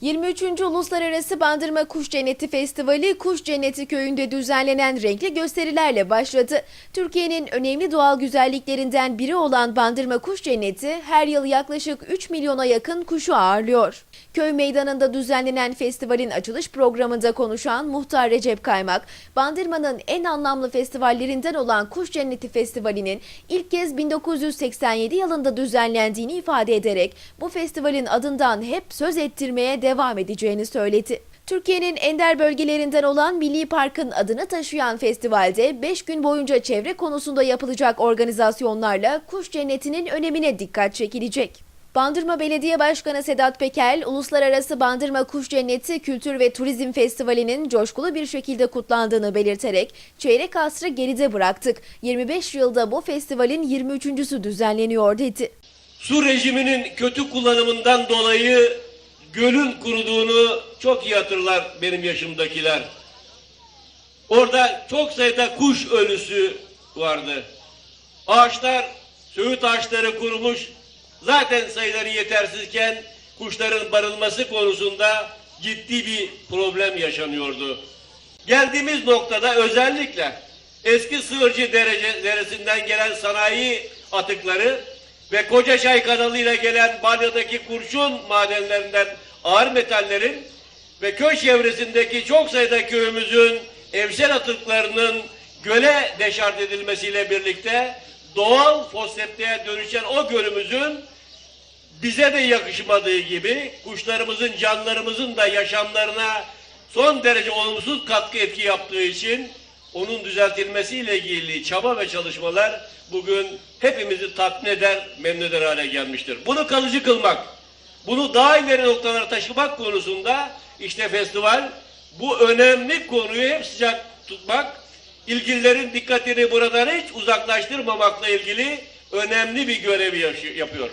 23. Uluslararası Bandırma Kuş Cenneti Festivali Kuş Cenneti köyünde düzenlenen renkli gösterilerle başladı. Türkiye'nin önemli doğal güzelliklerinden biri olan Bandırma Kuş Cenneti her yıl yaklaşık 3 milyona yakın kuşu ağırlıyor. Köy meydanında düzenlenen festivalin açılış programında konuşan muhtar Recep Kaymak, Bandırma'nın en anlamlı festivallerinden olan Kuş Cenneti Festivali'nin ilk kez 1987 yılında düzenlendiğini ifade ederek bu festivalin adından hep söz ettirmeye devam edeceğini söyledi. Türkiye'nin ender bölgelerinden olan Milli Park'ın adını taşıyan festivalde 5 gün boyunca çevre konusunda yapılacak organizasyonlarla kuş cennetinin önemine dikkat çekilecek. Bandırma Belediye Başkanı Sedat Peker, Uluslararası Bandırma Kuş Cenneti Kültür ve Turizm Festivali'nin coşkulu bir şekilde kutlandığını belirterek, çeyrek asrı geride bıraktık. 25 yılda bu festivalin 23.sü düzenleniyor dedi. Su rejiminin kötü kullanımından dolayı gölün kuruduğunu çok iyi hatırlar benim yaşımdakiler. Orada çok sayıda kuş ölüsü vardı. Ağaçlar, söğüt ağaçları kurumuş. Zaten sayıları yetersizken kuşların barınması konusunda ciddi bir problem yaşanıyordu. Geldiğimiz noktada özellikle eski Sığırcı derece, deresinden gelen sanayi atıkları ve Kocaçay kanalıyla gelen Balya'daki kurşun madenlerinden ağır metallerin ve köy çevresindeki çok sayıda köyümüzün evsel atıklarının göle deşart edilmesiyle birlikte doğal foseptiğe dönüşen o gölümüzün bize de yakışmadığı gibi kuşlarımızın, canlarımızın da yaşamlarına son derece olumsuz katkı etki yaptığı için onun düzeltilmesiyle ilgili çaba ve çalışmalar bugün hepimizi tatmin eder, memnun eder hale gelmiştir. Bunu kalıcı kılmak, bunu daha ileri noktalara taşımak konusunda işte festival bu önemli konuyu hep sıcak tutmak, ilgililerin dikkatini buradan hiç uzaklaştırmamakla ilgili önemli bir görevi yapıyor.